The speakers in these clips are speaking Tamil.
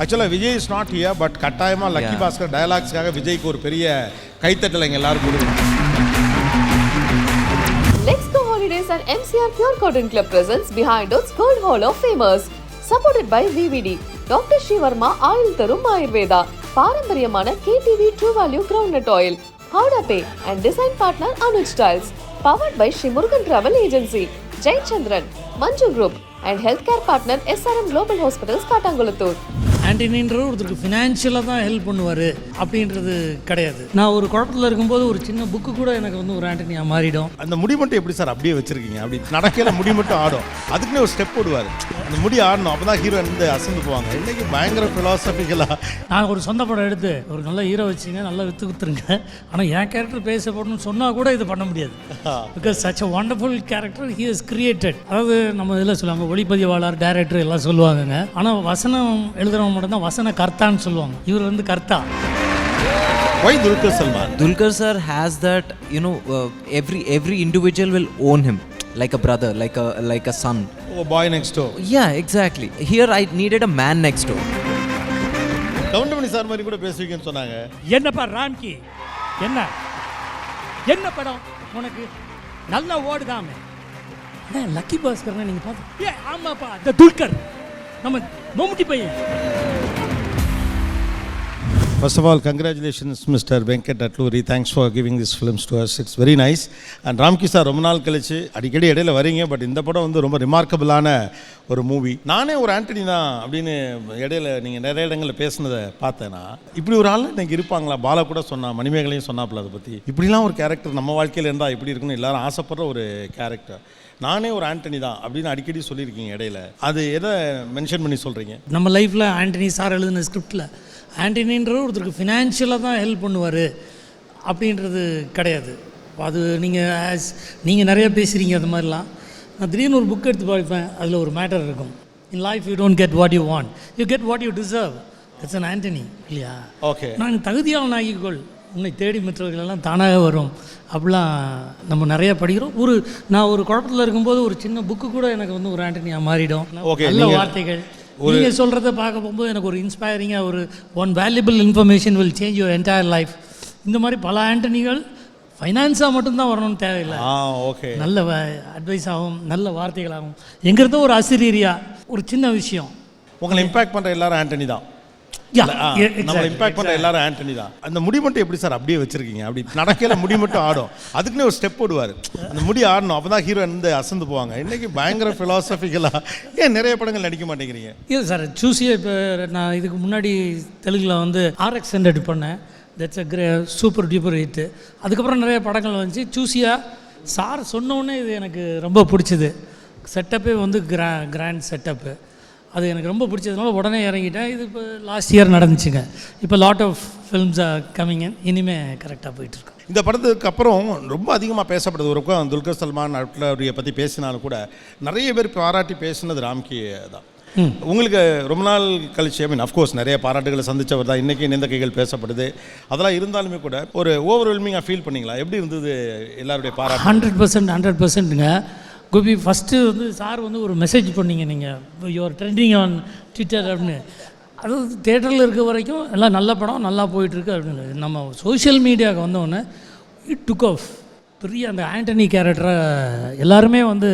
ஆக்சுவலாக Vijay is not here but கட்டாயமாக லக்கி. பாஸ்கர் டயலாக்ஸ்க்காக விஜய்க்கு ஒரு பெரிய கைத்தட்டல் எங்க எல்லாரும் கொடுக்கணும் Let's Go Holidays and MCR Pure Cotton Club presents Behind Us Gold Hall of Famers. Supported by VVD, Dr. Shivarma ஆயுள் தரும் ஆயுர்வேதா பாரம்பரியமான KTV True Value Groundnut Oil, Howda Pay and design partner Anuj Styles. Powered by Shri Murugan Travel Agency, Jai Chandran, Manju Group and healthcare partner SRM Global Hospitals, Katangulattur. ஆண்டனின்றது ஒருத்தருக்கு ஃபினான்ஷியலாக தான் ஹெல்ப் பண்ணுவார் அப்படின்றது கிடையாது. நான் ஒரு குழப்பத்தில் இருக்கும்போது ஒரு சின்ன புக்கு கூட எனக்கு வந்து ஒரு ஆண்டனியாக மாறிடும். அந்த முடி மட்டும் எப்படி சார் அப்படியே வச்சிருக்கீங்க? அப்படி நடக்கையில முடி மட்டும் ஆடும். அதுக்குன்னே ஒரு ஸ்டெப் போடுவார். அந்த முடி ஆடணும். அப்பதான் ஹீரோ வந்து அசந்து போவாங்க. இன்னைக்கு பயங்கர ஃபிலாசபிக்கலா நான் ஒரு சொந்த படம் எடுத்து ஒரு நல்ல ஹீரோ வச்சுங்க நல்லா விற்று குத்துருங்க. ஆனால் என் கேரக்டர் பேச போடணும்னு சொன்னால் கூட இது பண்ண முடியாது. Because such a wonderful character he is created அதாவது நம்ம இதில் சொல்லுவாங்க ஒளிப்பதிவாளர் டைரக்டர் எல்லாம் சொல்லுவாங்கங்க. ஆனால் வசனம் எழுதுறவங்க மட்டும்தான் வசன கர்த்தான்னு சொல்லுவாங்க. இவர் வந்து கர்த்தா. Why Dulquer Salman Dulquer sir has that, you know, uh, every every individual will own him like a brother, like a like a son. Oh boy next Yeah, exactly. Here I needed a man next door. Goundamani sir மாதிரி கூட பேசுவீங்கன்னு சொன்னாங்க. என்னப்பா ராம்கி? என்ன? என்ன படம் உனக்கு? நல்லா ஓடுதாமே. லக்கி பாஸ்கர்னா நீங்கள் பார்த்து ஏ ஆமாப்பா இந்த துல்கர். நம்ம மம்முட்டி பையன். First of all, congratulations, Mr. Venkat Atluri. Thanks for giving these films to us. It's very nice. And Ramki sir ரொம்ப நாள் கழிச்சு அடிக்கடி இடையில வரீங்க பட் இந்த படம் வந்து ரொம்ப ரிமார்க்கபிளான ஒரு மூவி நானே ஒரு ஆண்டனி தான் அப்படின்னு இடையில நீங்கள் நிறைய இடங்களில் பேசினதை பார்த்தேன்னா இப்படி ஒரு ஆள் இன்னைக்கு இருப்பாங்களா பாலா கூட சொன்னா மணிமேகலையும் சொன்னாப்புல அதை பற்றி இப்படிலாம் ஒரு கேரக்டர் நம்ம வாழ்க்கையில் இருந்தால் இப்படி இருக்குன்னு எல்லாரும் ஆசைப்படுற ஒரு கேரக்டர் நானே ஒரு ஆண்டனி தான் அப்படின்னு அடிக்கடி சொல்லியிருக்கீங்க இடையில அது எதை மென்ஷன் பண்ணி சொல்கிறீங்க நம்ம லைஃப்பில் ஆண்டனி சார் எழுதின ஸ்கிரிப்டில் ஆண்டனின்ற ஒருத்தருக்கு ஃபினான்ஷியலாக தான் ஹெல்ப் பண்ணுவார் அப்படின்றது கிடையாது. அது நீங்கள் ஆஸ் நீங்கள் நிறைய பேசுகிறீங்க அது மாதிரிலாம். நான் திடீர்னு ஒரு புக் எடுத்து படிப்பேன் அதில் ஒரு மேட்டர் இருக்கும். In life you don't get what you want you get what you deserve it's an Antony இல்லையா? ஓகே நான் தகுதியான நாயகிகள் உன்னை தேடி மற்றவர்கள் எல்லாம் தானாக வரும். அப்படிலாம் நம்ம நிறைய படிக்கிறோம். ஒரு நான் ஒரு குழப்பத்தில் இருக்கும்போது ஒரு சின்ன புக்கு கூட எனக்கு வந்து ஒரு ஆண்டனியாக மாறிடும். நல்ல நீங்க வார்த்தைகள் நீங்கள் சொல்கிறத பார்க்க போகும்போது எனக்கு ஒரு இன்ஸ்பைரிங்காக ஒரு one valuable information will change your entire life இந்த மாதிரி பல ஆண்டனிகள் ஃபைனான்ஸாக மட்டும்தான் வரணும்னு தேவையில்லை. ஆ ஓகே. நல்ல அட்வைஸ் ஆகும் நல்ல வார்த்தைகளாகும் எங்கிறதோ ஒரு அசிரீரியா ஒரு சின்ன விஷயம். உங்களை இம்பாக்ட் பண்ற எல்லாரும் ஆண்டனி தான் நம்மளை இம்பாக்ட் பண்ற எல்லாரும் ஆண்டனி தான். அந்த முடி மட்டும் எப்படி சார் அப்படியே வச்சிருக்கீங்க? அப்படி நடக்கையில முடி மட்டும் ஆடும். அதுக்குன்னே ஒரு ஸ்டெப் போடுவார். அந்த முடி ஆடணும். அப்பதான் ஹீரோ வந்து அசந்து போவாங்க. இன்னைக்கு பயங்கர ஃபிலாசபிக்கலா ஏன் நிறைய படங்கள் நடிக்க மாட்டேங்கிறீங்க? இல்லை சார் சூஸியை இப்போ நான் இதுக்கு முன்னாடி தெலுங்கில் வந்து ஆர்எக்ஸ் ஹண்ட்ரட் பண்ணேன். That's a great super duper hit அதுக்கப்புறம் நிறைய படங்கள் வந்துச்சு. சூஸியா சார் சொன்னோடனே இது எனக்கு ரொம்ப பிடிச்சது. செட்டப்பே வந்து கிரா கிராண்ட் செட்டப்பு அது எனக்கு ரொம்ப பிடிச்சதுனால உடனே இறங்கிட்டேன். இது இப்போ லாஸ்ட் இயர் நடந்துச்சுங்க. இப்போ lot of films are coming இனிமே கரெக்டாக போயிட்டுருக்கு இந்த படத்துக்கு அப்புறம் ரொம்ப அதிகமாக பேசப்படுது. ஒரு பக்கம் துல்கர் சல்மான் அட்லரியை பற்றி பேசினாலும் கூட நிறைய பேர் பாராட்டி பேசினது ராம்கி தான். உங்களுக்கு ரொம்ப நாள் கழிச்சு ஐ மீன் அஃப்கோர்ஸ் நிறைய பாராட்டுகளை சந்திச்சவர் தான். இன்றைக்கி நிந்த கைகள் பேசப்படுது. அதெல்லாம் இருந்தாலுமே கூட ஒரு ஓவர்வெல்மிங்காக ஃபீல் பண்ணீங்களா? எப்படி இருந்தது எல்லாருடைய பாராட்டு? ஹண்ட்ரட் பர்சன்ட் ஹண்ட்ரட் பர்சன்ட்டுங்க கோபி ஃபஸ்ட்டு வந்து சார் வந்து ஒரு மெசேஜ் பண்ணீங்க நீங்கள் யுவர் ட்ரெண்டிங் ஆன் ட்விட்டர் அப்படின்னு. அது தேட்டரில் இருக்க வரைக்கும் எல்லாம் நல்ல படம் நல்லா போயிட்டுருக்கு அப்படின்னு. நம்ம சோஷியல் மீடியாவுக்கு வந்தோடனே இட் டுக் ஆஃப் பெரிய அந்த ஆண்டனி கேரக்டரை எல்லாருமே வந்து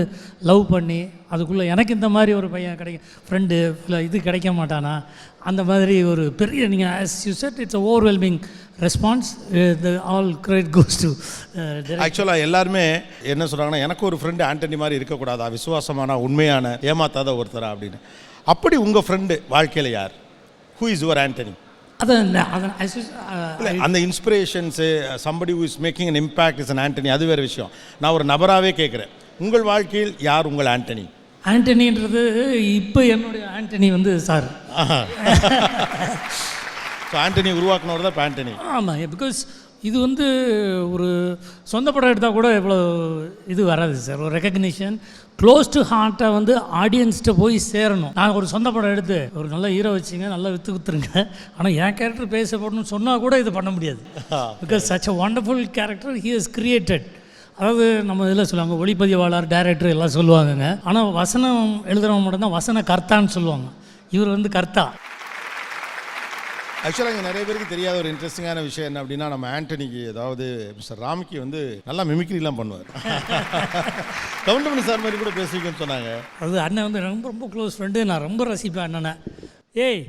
லவ் பண்ணி அதுக்குள்ளே எனக்கு இந்த மாதிரி ஒரு பையன் கிடைக்கும் ஃப்ரெண்டு இல்லை இது கிடைக்க மாட்டானா? அந்த மாதிரி ஒரு பெரிய நீங்கள் as you said it's overwhelming response all credit goes to ஆக்சுவலாக எல்லாருமே என்ன சொல்கிறாங்கன்னா எனக்கு ஒரு ஃப்ரெண்டு ஆண்டனி மாதிரி இருக்கக்கூடாதா? விசுவாசமான உண்மையான ஏமாத்தாத ஒருத்தரா? அப்படின்னு. அப்படி உங்கள் ஃப்ரெண்டு வாழ்க்கையில் யார்? ஹூ இஸ் யுவர் ஆண்டனி அந்த inspirations somebody who is making an impact is an Antony அது வேறு விஷயம். நான் ஒரு நபராகவே கேட்குறேன். உங்கள் வாழ்க்கையில் யார் உங்கள் ஆண்டனி ஆண்டனின்றது இப்போ என்னுடைய ஆண்டனி வந்து சார். ஸோ ஆண்டனி உருவாக்குனவர் தான் இப்போ ஆண்டனி. ஆமாம் பிகாஸ் இது வந்து ஒரு சொந்த படம் எடுத்தால் கூட இவ்வளோ இது வராது சார். ஒரு ரெக்கக்னிஷன் க்ளோஸ் டு ஹார்ட்டை வந்து ஆடியன்ஸ்கிட்ட போய் சேரணும். நான் ஒரு சொந்த படம் எடுத்து ஒரு நல்ல ஹீரோ வச்சுங்க நல்லா விற்று குத்துருங்க. ஆனால் என் கேரக்டர் பேச போடணும்னு சொன்னால் கூட இது பண்ண முடியாது. Because such a wonderful character he is created அதாவது நம்ம இதில் சொல்லுவாங்க ஒளிப்பதிவாளர் டைரக்டர் எல்லாம் சொல்லுவாங்கங்க. ஆனால் வசனம் எழுதுறவங்க மட்டும்தான் வசன கர்த்தான்னு சொல்லுவாங்க. இவர் வந்து கர்த்தா. ஆக்சுவலாக இங்கே நிறைய பேருக்கு தெரியாத ஒரு இன்ட்ரெஸ்டிங்கான விஷயம் என்ன அப்படின்னா நம்ம ஆண்டனிக்கு அதாவது மிஸ்டர் ராம்கி வந்து நல்லா மிமிக்ரிலாம் பண்ணுவார். கவுண்டமணி சார் மாதிரி கூட பேசுவீங்கன்னு சொன்னாங்க. அது அண்ணன் வந்து ரொம்ப ரொம்ப க்ளோஸ் ஃப்ரெண்டு நான் ரொம்ப ரசிப்பேன் அண்ணனை. ஏய்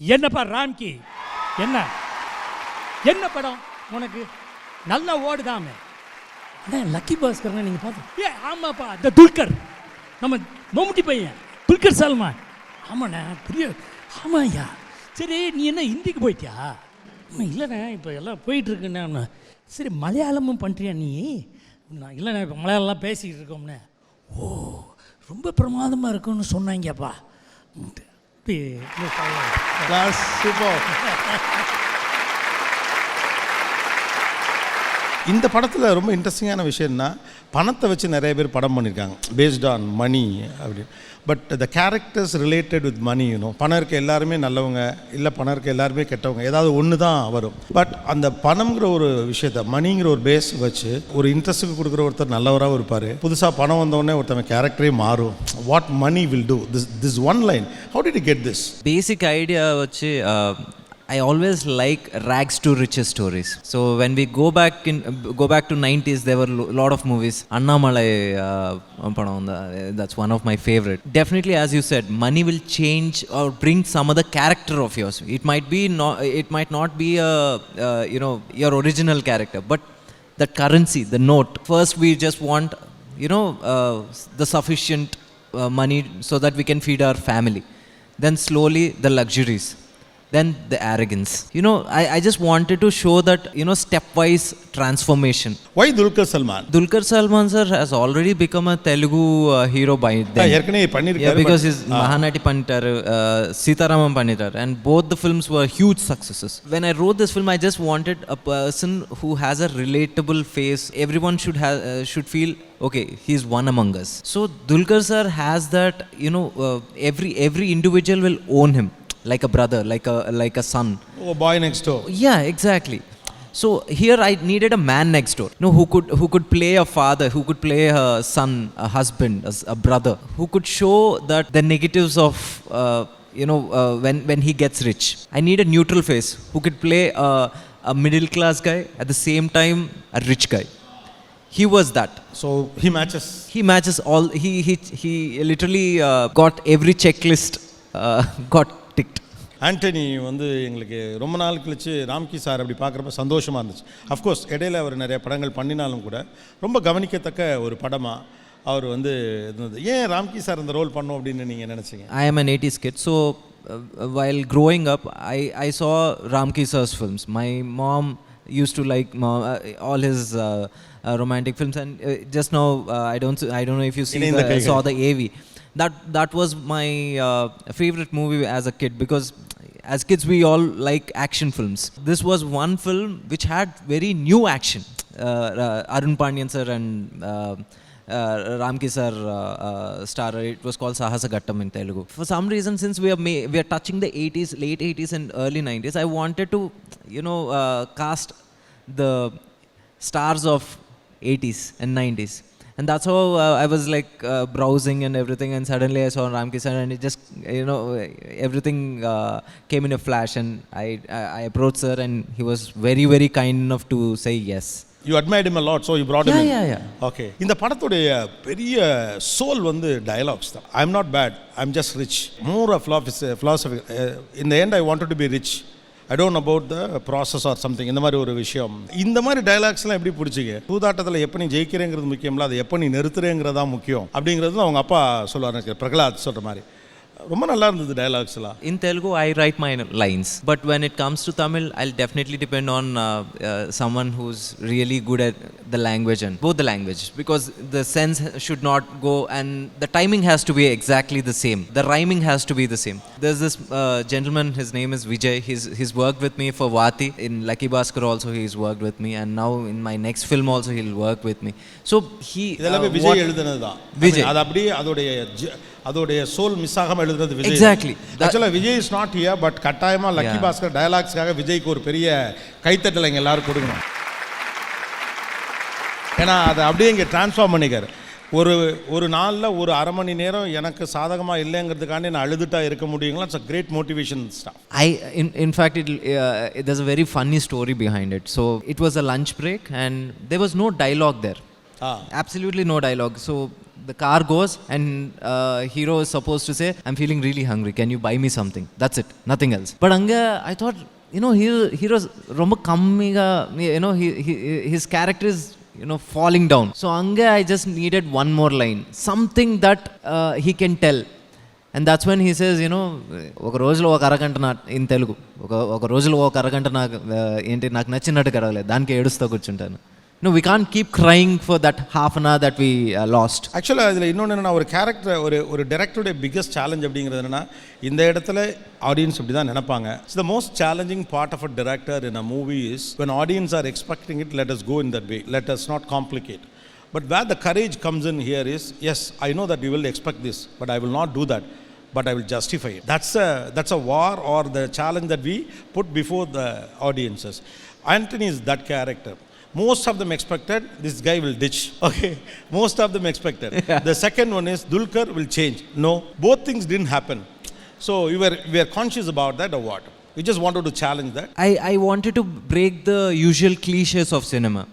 என்னப்பா ராம்கி? என்ன? என்ன படம்? உனக்கு நல்லா ஓடுதாமே. அண்ணா லக்கி பாஸ்கர்னா நீங்கள் பார்த்து. ஏ ஆமாப்பா இந்த துல்கர். நம்ம மம்முட்டி பையன். துல்கர் சல்மான். ஆமாண்ணே பெரிய ஆமாம் ஐயா சரி நீ என்ன ஹிந்திக்கு போயிட்டியா? ஆமாம் இல்லைண்ணே இப்போ எல்லாம் போயிட்டுருக்குண்ணே. சரி மலையாளமும் பண்ணுறியா நீ? நான் இல்லைண்ணே இப்போ மலையாளம்லாம் பேசிக்கிட்டு இருக்கோம்ண்ணே. ஓ ரொம்ப பிரமாதமாக இருக்குன்னு சொன்னாங்கப்பா. சூப்பர் இந்த படத்தில் ரொம்ப இன்ட்ரெஸ்டிங்கான விஷயம்னா பணத்தை வச்சு நிறைய பேர் படம் பண்ணியிருக்காங்க பேஸ்ட் ஆன் மணி அப்படின்னு. But the characters related with money you know பணம் இருக்க எல்லாருமே நல்லவங்க இல்லை பணம் இருக்க எல்லாருமே கெட்டவங்க. ஏதாவது ஒன்று தான் வரும். பட் அந்த பணம்ங்கிற ஒரு விஷயத்த மணிங்கிற ஒரு பேஸ் வச்சு ஒரு இன்ட்ரெஸ்ட்டுக்கு கொடுக்குற ஒருத்தர் நல்லவராகவும் இருப்பார். புதுசாக பணம் வந்தோடனே ஒருத்தவங்க கேரக்டரே மாறும். What money will do this this one line how did get this basic idea வச்சு uh, i always like rags to riches stories. So when we go back in go back to 90s there were a lot of movies. Annamalai uh, padam onda, that's one of my favorite. Definitely as you said money will change or bring some other character of yours. It might be not it might not be a uh, you know your original character but that currency the note. First we just want you know uh, the sufficient uh, money so that we can feed our family. Then slowly the luxuries then the arrogance you know I, I just wanted to show that you know stepwise transformation Y Dulquer Salmaan dulkar salman sir has already become a telugu uh, hero by then ஏற்கனவே yeah, பண்ணியிருக்காரு because but- his Mahanati Panitar, uh, Sitaraman Panitar, and both the films were huge successes. When I wrote this film, I just wanted a person who has a relatable face. Everyone should have uh, should feel okay. He's one among us. So Dulkar sir has that. You know, uh, every every individual will own him like a brother, like a like a son. Oh, boy next door. Yeah, exactly. So here I needed a man next door, you know, who could who could play a father, who could play a son, a husband, a, a brother, who could show that the negatives of uh, you know uh, when when he gets rich. I need a neutral face who could play a, a middle class guy at the same time a rich guy. He was that. So he matches. He matches all. He he he literally uh, got every checklist. Uh, got Antony வந்து எங்களுக்கு ரொம்ப நாள் கழிச்சு ராம்கி சார் அப்படி பார்க்குறப்ப சந்தோஷமாக இருந்துச்சு அஃப்கோர்ஸ் இடையில அவர் நிறைய படங்கள் பண்ணினாலும் கூட ரொம்ப கவனிக்கத்தக்க ஒரு படமாக அவர் வந்து இருந்தது ஏன் ராம்கி சார் இந்த ரோல் பண்ணோம் அப்படின்னு நீங்கள் நினச்சிங்க an 80s kid, so uh, while growing up, I, I saw Ramki sir's films. My mom used to like mo- uh, all his uh, uh, romantic films, and uh, just now uh, I don't I don't know if you see Inayam the, Kaigal. saw the AV. That that was my uh, favorite movie as a kid because as kids we all like action films. This was one film which had very new action. Uh, uh, Arun Pandian sir and. Uh, uh, Ramki sir uh, uh, star. It was called Sahasa Gattam in Telugu. For some reason, since we are ma- we are touching the 80s, late 80s and early 90s, I wanted to, you know, uh, cast the stars of 80s and 90s And that's how uh, I was like uh, browsing and everything, and suddenly I saw Ramki sir, and it just, you know, everything uh, came in a flash. And I, I, I approached sir, and he was very, very kind enough to say yes. You admired him lot so you brought Yeah, yeah, yeah. Okay இந்த படத்துடைய பெரிய சோல் வந்து டயலாக்ஸ் தான் I am not bad I am just rich more of philosophy இந்த end I want to be rich I don't about the process or something இந்த மாதிரி ஒரு விஷயம். இந்த மாதிரி டயலாக்ஸ்லாம் எப்படி பிடிச்சிங்க? சூதாட்டத்தில் எப்போ நீ ஜெயிக்கிறேங்கிறது முக்கியம்ல அதை எப்போ நீ நிறுத்துறேங்கிறதா முக்கியம். அப்படிங்கிறது அவங்க அப்பா சொல்லுவார் பிரகலாத் சொல்கிற மாதிரி. ரொம்ப நல்லா இருந்தது டயலாக்ஸ்லாம் In Telugu, I write my lines, but when it comes to Tamil, I'll definitely depend on uh, uh, someone who's really good at the language and both the language because the sense should not go and the timing has to be exactly the same. The rhyming has to be the same. There's this uh, gentleman, his name is Vijay. He's he's worked with me for Vati in Lucky Bhaskar also. He's worked with me, and now in my next film also he'll work with me. So he இதெல்லாமே uh, விஜய் எழுதுனது தான் விஜய். அது அப்படியே அதோடைய அதோடைய சோல் மிஸ் ஆகாம எழுதுனது விஜய். That- ஆக்சுவலாக Vijay is not here but கட்டாயமா லக்கி. பாஸ்கர் டயலாக்ஸ்க்காக விஜய்க்கு ஒரு பெரிய கைத்தட்டல் இங்க எல்லாரும் கொடுக்கணும் ஏன்னா அதை அப்படியே இங்கே ட்ரான்ஸ்ஃபார்ம் பண்ணிக்காரு ஒரு ஒரு நாளில் ஒரு அரை மணி நேரம் எனக்கு சாதகமாக இல்லைங்கிறதுக்காண்டி நான் அழுதுட்டா இருக்க முடியுங்களா it's a great motivation stuff in fact, it, uh, there's a very funny story behind it. So it was a lunch break, and there was no dialogue there. Ah. Absolutely no dialogue. So the car goes and uh, hero is supposed to say i'm feeling really hungry can you buy me something that's it nothing else but anga i thought you know hero hero's romba kammiga you know he, his character is you know falling down so anga i just needed one more line something that uh, he can tell and that's one he says you know ఒక రోజులో ఒక అరగంట నా ఇన్ తెలుగు ఒక ఒక రోజులో ఒక అరగంట నాకు ఏంటి నాకు నచ్చినట్టు గడవలేదు దానికి ఏడుస్తూ కూర్చుంటాను no we can keep crying for that half an hour that we lost ஆக்சுவலாக இதில் இன்னொன்று என்னென்னா ஒரு கேரக்டர் ஒரு ஒரு டேரக்டருடைய பிக்கஸ்ட் சேலஞ்ச் அப்படிங்கிறது என்னென்னா இந்த இடத்துல ஆடியன்ஸ் இப்படி தான் நினைப்பாங்க it's the most challenging part of a director in a movie is when audience are expecting it let us go in that way let us not complicate but where the courage comes in here is yes I know that you will expect this but I will not do that but I will justify it. That's a, that's a war or the challenge that we put before the audiences. Anthony is that character most of them expected this guy will ditch. Okay, most of them expected. Yeah. The second one is Dulkar will change. No, both things didn't happen. So we were we are conscious about that or what? We just wanted to challenge that. I, I wanted to break the usual cliches of cinema.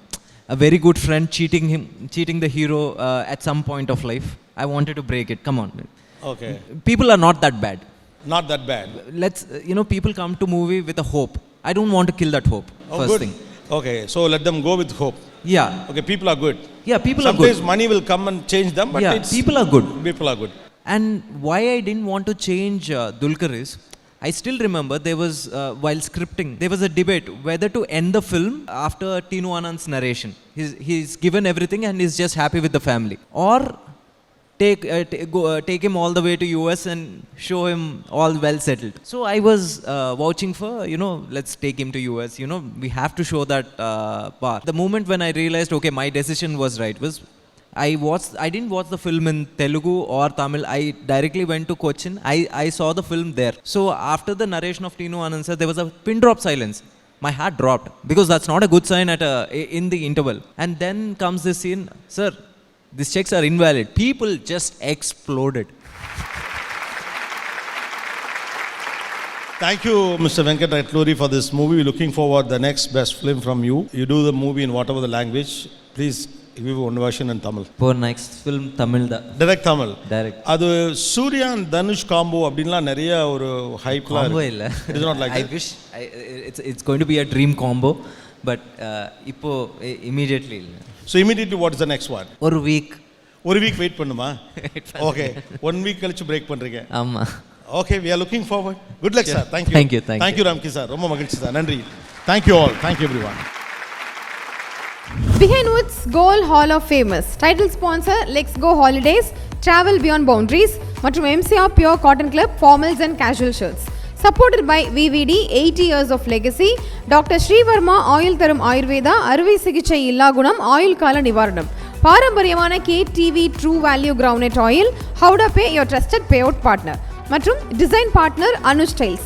A very good friend cheating him, cheating the hero uh, at some point of life. I wanted to break it. Come on. Okay. People are not that bad. Not that bad. Let's you know people come to movie with a hope. I don't want to kill that hope. Oh, first good. thing. Okay, so let them go with hope. Yeah. Okay, people are good. Yeah, people are good. Sometimes money will come and change them, but yeah, it's people are good. people are good. And why I didn't want to change uh, Dulquer is, I still remember there was, uh, while scripting, there was a debate whether to end the film after Tino Anand's narration. He's, he's given everything and he's just happy with the family. Or take, uh, go, uh, take him all the way to US and show him all well settled. So I was uh, vouching for, you know, let's take him to US. You know, we have to show that uh, part. The moment when I realized, okay, my decision was right, was I watched. I didn't watch the film in Telugu or Tamil. I directly went to Cochin. I, I saw the film there. So after the narration of Tino Anand sir, there was a pin drop silence. My heart dropped because that's not a good sign at a, in the interval. And then comes this scene, sir. These checks are invalid. People just exploded. Thank you, Mr. Venkat Atluri, for this movie. We're looking forward the next best film from you. You do the movie in whatever the language. Please give one version in Tamil. For next film, Tamil da. Direct Tamil. Direct. அது சூர்யா and தனுஷ் காம்போ அப்படின்லாம் நிறைய ஒரு ஹைப்லாம் Combo இல்ல. It is not like I wish I, it's it's going to be a dream combo, but uh, இப்போ immediately இல்ல. So immediately what is the next one ஒரு வீக் ஒரு வீக் வெயிட் பண்ணுமா? ஓகே ஒன் வீக் கழிச்சு பிரேக் பண்றீங்க. ஆமா. Okay we are looking forward good luck sir thank you Thank you, thank thank you Ramki sir ரொம்ப மகிழ்ச்சி சார் நன்றி. Thank you all thank you everyone Behind Woods Gold Hall of Famous title sponsor let's go holidays travel beyond boundaries மற்றும் MCR pure cotton club formals and casual shirts supported by VVD eighty years of legacy doctor Srivarma oil தரும் ஆயுர்வேதா அறுவை சிகிச்சை இல்லா குணம் ஆயுள் கால நிவாரணம். பாரம்பரியமான K TV true value groundnut oil ஹவுடா pay your trusted payout partner மற்றும் design partner Anuj styles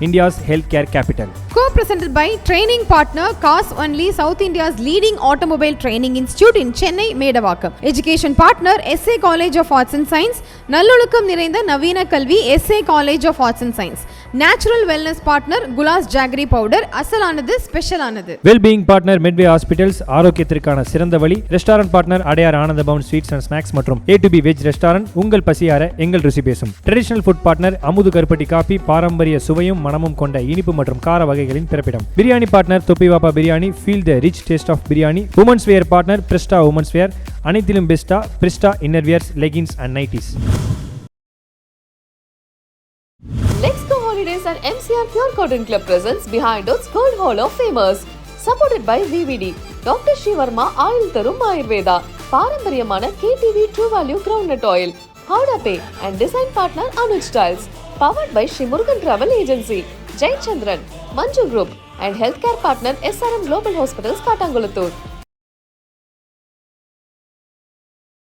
India's health care capital Co-presented by training partner Cars Only South India's leading automobile training institute in Chennai, Medavakkam. Education partner SA College of Arts and Science, நல்லொழுக்கம் நிறைந்த நவீன கல்வி SA College of Arts and Science. Natural wellness partner குலாஸ் ஜாகரி பவுடர் அசலானது ஸ்பெஷலானது வெல்பீயிங் பார்ட்னர் மெட்வே ஹாஸ்பிட்டல்ஸ் ஆரோக்கியத்திற்கான சிறந்த வழி restaurant partner Adyar Ananda Pawan sweets and snacks மற்றும் A to B veg restaurant உங்கள் பசியார எங்கள் ருசி பேசும் ட்ரெடிஷனல் ஃபுட் பார்ட்னர் அமுது கருப்பட்டி காபி பாரம்பரிய சுவையும் மனமும் கொண்ட இனிப்பு மற்றும் கார வகைகளின் பிறப்பிடம் biryani partner Thoppivappa biryani feel the rich taste of biryani women's wear partner பிரிஸ்டா women's wear அனைத்திலும் பெஸ்டா பிரிஸ்டா innerwears leggings and nighties Let's Go Holidays and MCR Pure Cotton Club presents Behind Oats Gold Hall of Famers. Supported by VVD, Dr. Shivarma oil தரும் ஆயுர்வேதா பாரம்பரியமான KTV true value groundnut oil ஹவுடா pay and design partner Anuj powered by shimuragan Travel Agency, Jai Chandran, Manju Group, and healthcare partner SRM Global Hospitals, Katangulathur.